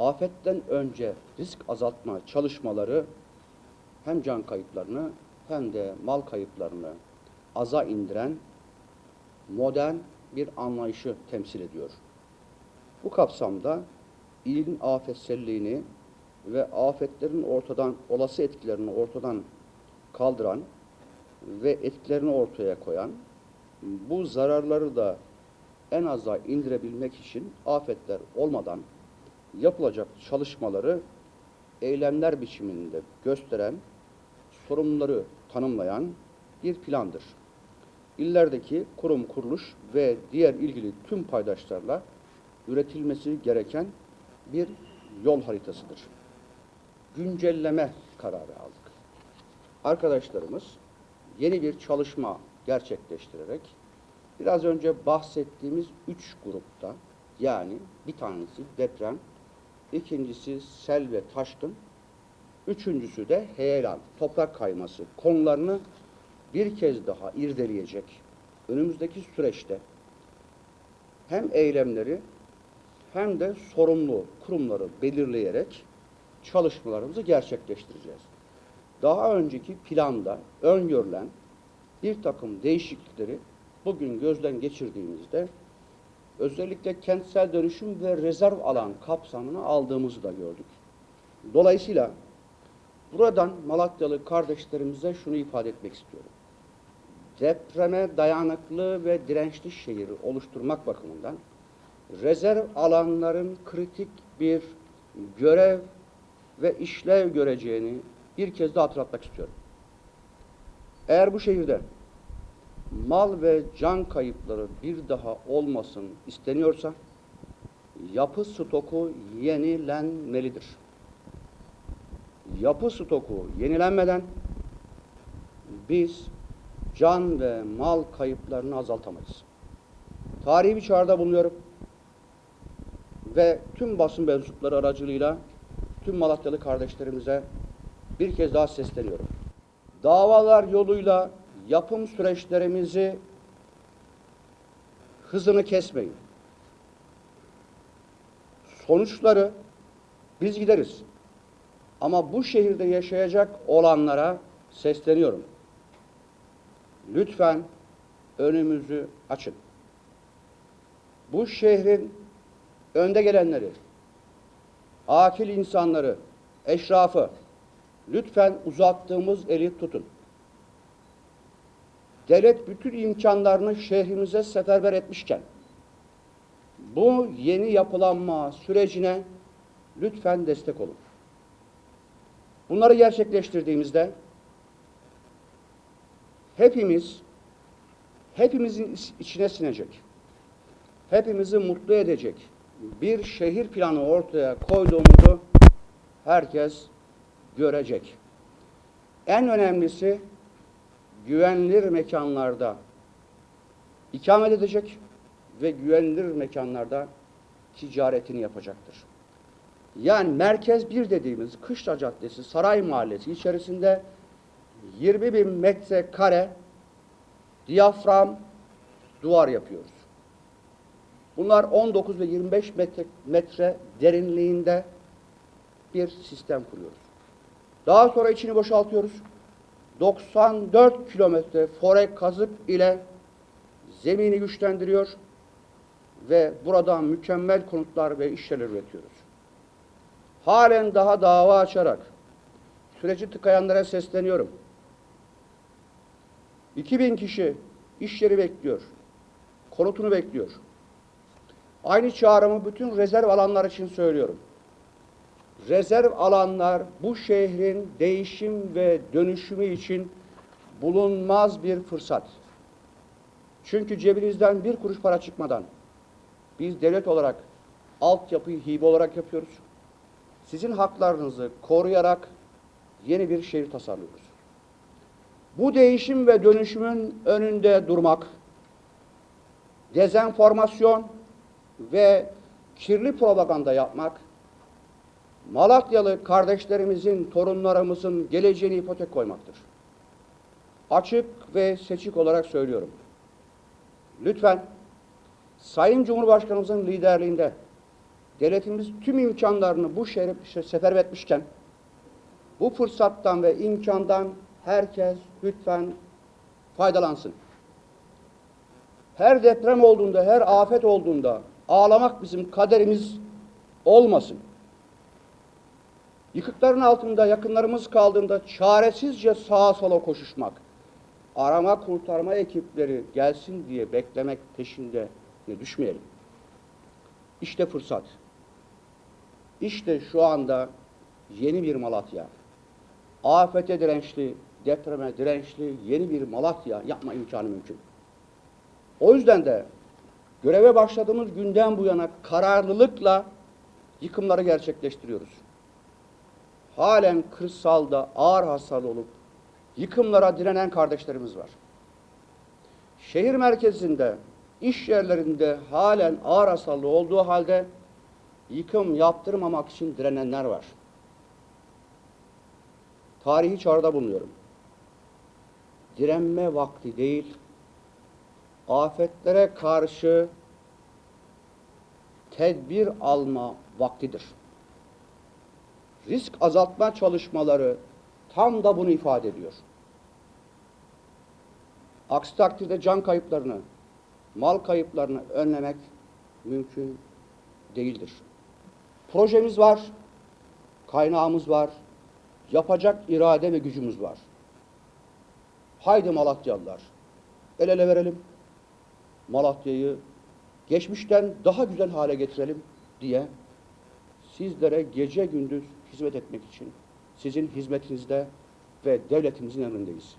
afetten önce risk azaltma çalışmaları hem can kayıplarını hem de mal kayıplarını aza indiren modern bir anlayışı temsil ediyor. Bu kapsamda ilin afetselliğini ve afetlerin ortadan olası etkilerini ortadan kaldıran ve etkilerini ortaya koyan bu zararları da en aza indirebilmek için afetler olmadan yapılacak çalışmaları eylemler biçiminde gösteren, sorumluları tanımlayan bir plandır. İllerdeki kurum, kuruluş ve diğer ilgili tüm paydaşlarla üretilmesi gereken bir yol haritasıdır. Güncelleme kararı aldık. Arkadaşlarımız yeni bir çalışma gerçekleştirerek biraz önce bahsettiğimiz üç grupta yani bir tanesi deprem, ikincisi sel ve taşkın, üçüncüsü de heyelan, toprak kayması konularını bir kez daha irdeleyecek. Önümüzdeki süreçte hem eylemleri hem de sorumlu kurumları belirleyerek çalışmalarımızı gerçekleştireceğiz. Daha önceki planda öngörülen bir takım değişiklikleri bugün gözden geçirdiğimizde özellikle kentsel dönüşüm ve rezerv alan kapsamını aldığımızı da gördük. Dolayısıyla buradan Malatyalı kardeşlerimize şunu ifade etmek istiyorum. Depreme dayanıklı ve dirençli şehir oluşturmak bakımından rezerv alanların kritik bir görev ve işlev göreceğini bir kez daha hatırlatmak istiyorum. Eğer bu şehirde mal ve can kayıpları bir daha olmasın isteniyorsa yapı stoku yenilenmelidir. Yapı stoku yenilenmeden biz can ve mal kayıplarını azaltamayız. Tarihi bir çağrıda bulunuyorum ve tüm basın mensupları aracılığıyla tüm Malatyalı kardeşlerimize bir kez daha sesleniyorum. Davalar yoluyla yapım süreçlerimizi hızını kesmeyin. Sonuçları biz gideriz. Ama bu şehirde yaşayacak olanlara sesleniyorum. Lütfen önümüzü açın. Bu şehrin önde gelenleri, akil insanları, eşrafı lütfen uzattığımız eli tutun. Devlet bütün imkanlarını şehrimize seferber etmişken bu yeni yapılanma sürecine lütfen destek olun. Bunları gerçekleştirdiğimizde hepimiz hepimizin içine sinecek, hepimizi mutlu edecek bir şehir planı ortaya koyduğumuzu herkes görecek. En önemlisi güvenilir mekanlarda ikamet edecek ve güvenilir mekanlarda ticaretini yapacaktır. Yani merkez bir dediğimiz Kışla Caddesi, Saray Mahallesi içerisinde 20 bin metrekare diyafram duvar yapıyoruz. Bunlar 19 ve 25 metre, metre derinliğinde bir sistem kuruyoruz. Daha sonra içini boşaltıyoruz. 94 kilometre forek kazık ile zemini güçlendiriyor ve buradan mükemmel konutlar ve işler üretiyoruz. Halen daha dava açarak süreci tıkayanlara sesleniyorum. 2000 kişi iş yeri bekliyor. Konutunu bekliyor. Aynı çağrımı bütün rezerv alanlar için söylüyorum. Rezerv alanlar bu şehrin değişim ve dönüşümü için bulunmaz bir fırsat. Çünkü cebinizden bir kuruş para çıkmadan biz devlet olarak altyapıyı hibe olarak yapıyoruz. Sizin haklarınızı koruyarak yeni bir şehir tasarlıyoruz. Bu değişim ve dönüşümün önünde durmak, dezenformasyon ve kirli propaganda yapmak, Malatyalı kardeşlerimizin, torunlarımızın geleceğini ipotek koymaktır. Açık ve seçik olarak söylüyorum. Lütfen Sayın Cumhurbaşkanımızın liderliğinde devletimiz tüm imkanlarını bu şehre seferber etmişken bu fırsattan ve imkandan herkes lütfen faydalansın. Her deprem olduğunda, her afet olduğunda ağlamak bizim kaderimiz olmasın. Yıkıkların altında yakınlarımız kaldığında çaresizce sağa sola koşuşmak, arama kurtarma ekipleri gelsin diye beklemek peşinde düşmeyelim. İşte fırsat. İşte şu anda yeni bir Malatya. Afete dirençli, depreme dirençli yeni bir Malatya yapma imkanı mümkün. O yüzden de göreve başladığımız günden bu yana kararlılıkla yıkımları gerçekleştiriyoruz. Halen kırsalda ağır hasarlı olup yıkımlara direnen kardeşlerimiz var. Şehir merkezinde, iş yerlerinde halen ağır hasarlı olduğu halde yıkım yaptırmamak için direnenler var. Tarihi çağrıda bulunuyorum. Direnme vakti değil, afetlere karşı tedbir alma vaktidir. Risk azaltma çalışmaları tam da bunu ifade ediyor. Aksi takdirde can kayıplarını, mal kayıplarını önlemek mümkün değildir. Projemiz var, kaynağımız var, yapacak irade ve gücümüz var. Haydi Malatyalılar, el ele verelim, Malatya'yı geçmişten daha güzel hale getirelim diye sizlere gece gündüz hizmet etmek için sizin hizmetinizde ve devletimizin emrindeyiz.